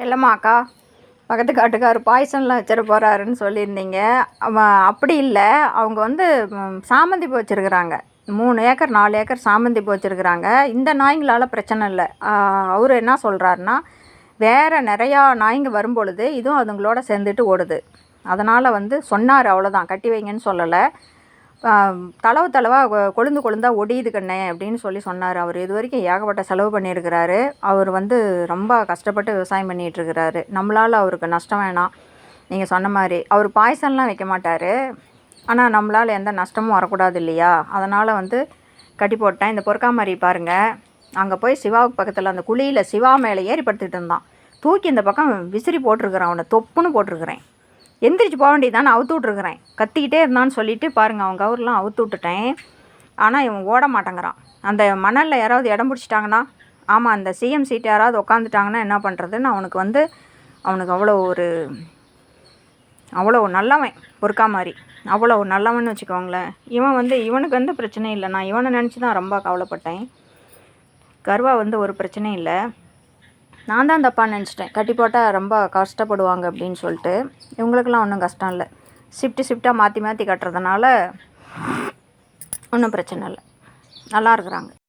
செல்லம்மாக்கா பக்கத்து காட்டுக்கார் பாய்சன்லாம் வச்சிட போகிறாருன்னு சொல்லியிருந்தீங்க. அவன் அப்படி இல்லை. அவங்க வந்து சாமந்தி பூ வச்சுருக்குறாங்க மூணு ஏக்கர் நாலு ஏக்கர் சாமந்தி பூ வச்சுருக்குறாங்க இந்த நாய்ங்களால் பிரச்சனை இல்லை. அவர் என்ன சொல்கிறாருன்னா வேறு நிறையா நாய்ங்க வரும்பொழுது இதுவும் அதுங்களோட சேர்ந்துட்டு ஓடுது. அதனால் வந்து சொன்னார் அவ்வளோதான் கட்டி வைங்கன்னு சொல்லலை. தளவு தளவாக கொழுந்து கொழுந்தா ஒடியுது கண்ணே அப்படின்னு சொல்லி சொன்னார். அவர் இது வரைக்கும் ஏகப்பட்ட செலவு பண்ணியிருக்கிறாரு. அவர் வந்து ரொம்ப கஷ்டப்பட்டு விவசாயம் பண்ணிகிட்ருக்கிறாரு. நம்மளால் அவருக்கு நஷ்டம் வேணாம். நீங்கள் சொன்ன மாதிரி. அவர் பாய்சன்லாம் வைக்க மாட்டார். ஆனால் நம்மளால் எந்த நஷ்டமும் வரக்கூடாது இல்லையா? அதனால் வந்து கட்டி போட்டேன். இந்த பொறுக்காமரி பாருங்கள் அங்கே போய் சிவாவுக்கு பக்கத்தில் அந்த குழியில் சிவா மேலே ஏறி படுத்துக்கிட்டு இருந்தான். தூக்கி இந்த பக்கம் விசிறி போட்டிருக்கிறேன். அவனை தொப்புன்னு போட்டிருக்கிறேன். எந்திரிச்சு போக வேண்டியதானே அவுத்து விட்ருக்குறேன் கத்திக்கிட்டே இருந்தான்னு சொல்லிவிட்டு பாருங்கள் அவன் கவுர்லாம் அவுத்து விட்டுட்டேன். ஆனால் இவன் ஓட மாட்டேங்கிறான். அந்த மணலில் யாராவது இடம் பிடிச்சிட்டாங்கன்னா ஆமாம் அந்த சிஎம் சீட் யாராவது உட்காந்துட்டாங்கன்னா என்ன பண்ணுறதுன்னு அவனுக்கு வந்து அவனுக்கு அவ்வளோ ஒரு அவ்வளோ நல்லவன் பொறுக்கா மாதிரி அவ்வளோ நல்லவன்னு வச்சுக்கோங்களேன். இவன் வந்து இவனுக்கு வந்து பிரச்சனை இல்லை. நான் இவனை நினச்சி தான் ரொம்ப கவலைப்பட்டேன். கர்வா வந்து ஒரு பிரச்சனையும் இல்லை. நான் தான் தப்பாக நினச்சிட்டேன். கட்டி போட்டால் ரொம்ப கஷ்டப்படுவாங்க அப்படின்னு சொல்லிட்டு. இவங்களுக்கெல்லாம் ஒன்றும் கஷ்டம் இல்லை. ஷிஃப்ட்டு ஷிஃப்ட்டாக மாற்றி மாற்றி கட்டுறதுனால ஒன்றும் பிரச்சனை இல்லை. நல்லா இருக்கிறாங்க.